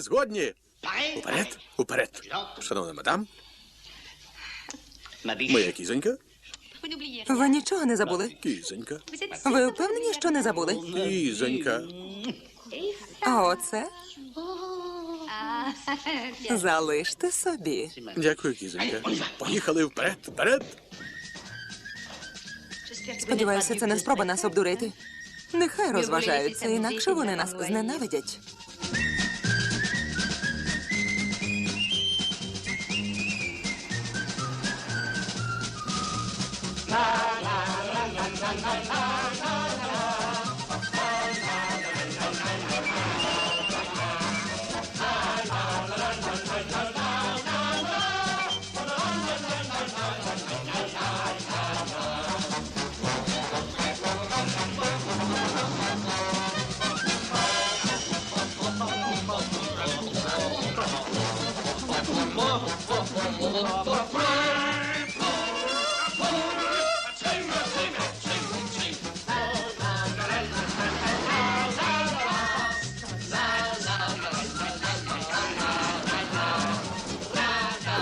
Згодні. Уперед, уперед. Шановна мадам, моя кізонька, Ви нічого не забули? кізонька, Ви впевнені, що не забули? кізонька. А оце залиште собі. Дякую, кізонька. Поїхали вперед, вперед. Сподіваюся, це не спроба нас обдурити. Нехай розважаються, інакше вони нас зненавидять. Bye.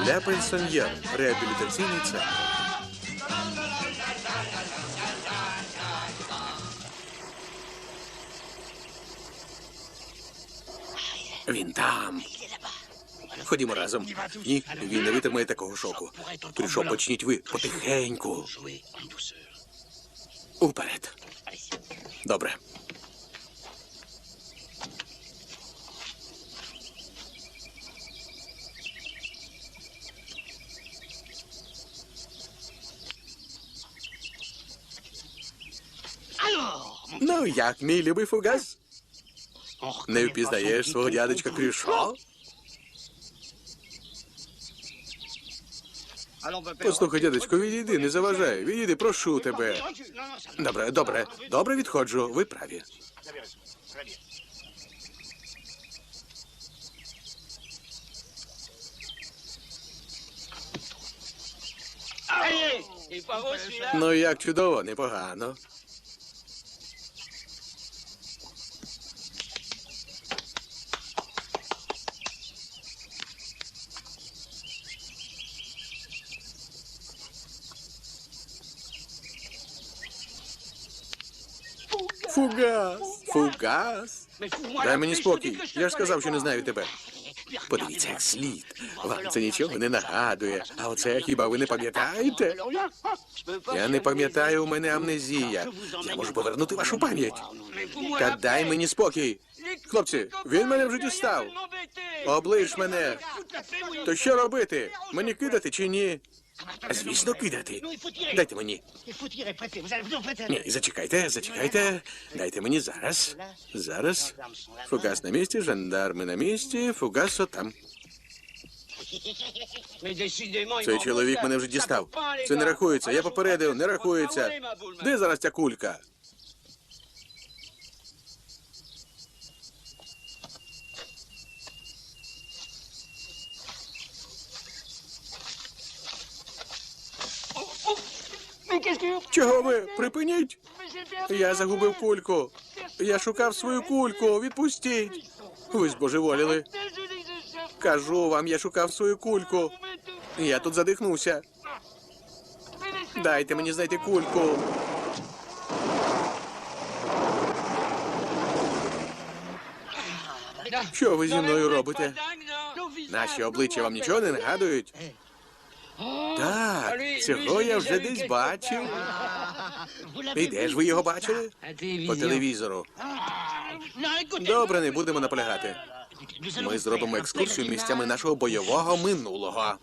Ля Пенсоньєр. Реабілітаційний центр. Він там. Ходімо разом. Ні, він не витримає такого шоку. Трішо, почніть ви потихеньку. Уперед. Добре. Ну, як, мій любий фугас? Не впізнаєш свого дядечка Крюшо? Послухай, дядечко, відійди, не заважай. Відійди, прошу тебе. Добре, добре, добре відходжу. Ви праві. Ну, як чудово, непогано. Фугас, фугас. Дай мені спокій. Я ж сказав, що не знаю тебе. Подивіться, як слід. Вам це нічого не нагадує. А оце хіба ви не пам'ятаєте? Я не пам'ятаю, у мене амнезія. Я можу повернути вашу пам'ять. Та дай мені спокій. Хлопці, він мене вже дістав. Оближ мене. То що робити? Мені кидати чи ні? Звісно, кидати. Дайте мені. Ні, зачекайте, зачекайте. Дайте мені зараз. Зараз. Фугас на місці, жандарми на місці, фугасо там. Цей чоловік мене вже дістав. Це не рахується. Я попередив, не рахується. Де зараз ця кулька? Чого ви? Припиніть. Я загубив кульку. Я шукав свою кульку. Відпустіть. Ви збожеволіли. Кажу вам, я шукав свою кульку. Я тут задихнувся. Дайте мені знайти кульку. Що ви зі мною робите? Наші обличчя вам нічого не нагадують? Так, цього я вже десь бачив. І де ж ви його бачили? По телевізору. Добре, не будемо наполягати. Ми зробимо екскурсію місцями нашого бойового минулого.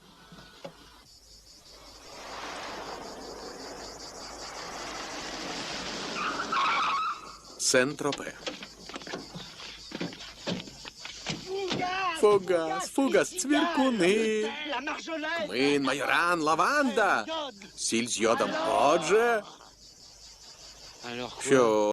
Сентропе. Фугас, фугас, цвіркуни. кмин, майоран, лаванда. Сіль з йодом. Отже, що